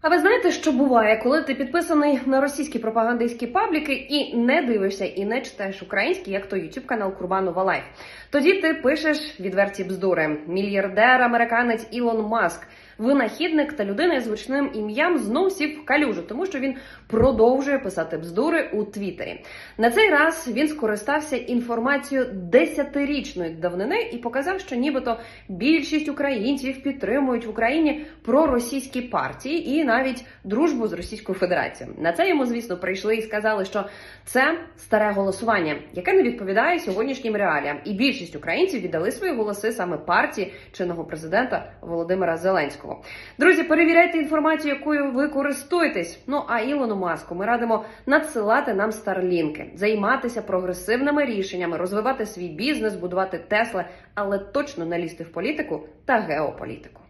А ви знаєте, що буває, коли ти підписаний на російські пропагандистські пабліки і не дивишся і не читаєш український, як то YouTube канал Курбанова Лайф? Тоді ти пишеш відверті бздури. Мільярдер американець Ілон Маск, винахідник та людина з гучним ім'ям знов сів в калюжу, тому що він продовжує писати бздури у Твіттері. На цей раз він скористався інформацією десятирічної давнини і показав, що нібито більшість українців підтримують в Україні проросійські партії і навіть дружбу з Російською Федерацією. На це йому, звісно, прийшли і сказали, що це старе голосування, яке не відповідає сьогоднішнім реаліям. І більшість українців віддали свої голоси саме партії чинного президента Володимира Зеленського. Друзі, перевіряйте інформацію, якою ви користуєтесь. Ну а Ілону Маску ми радимо надсилати нам старлінки, займатися прогресивними рішеннями, розвивати свій бізнес, будувати Тесли, але точно не лізти в політику та геополітику.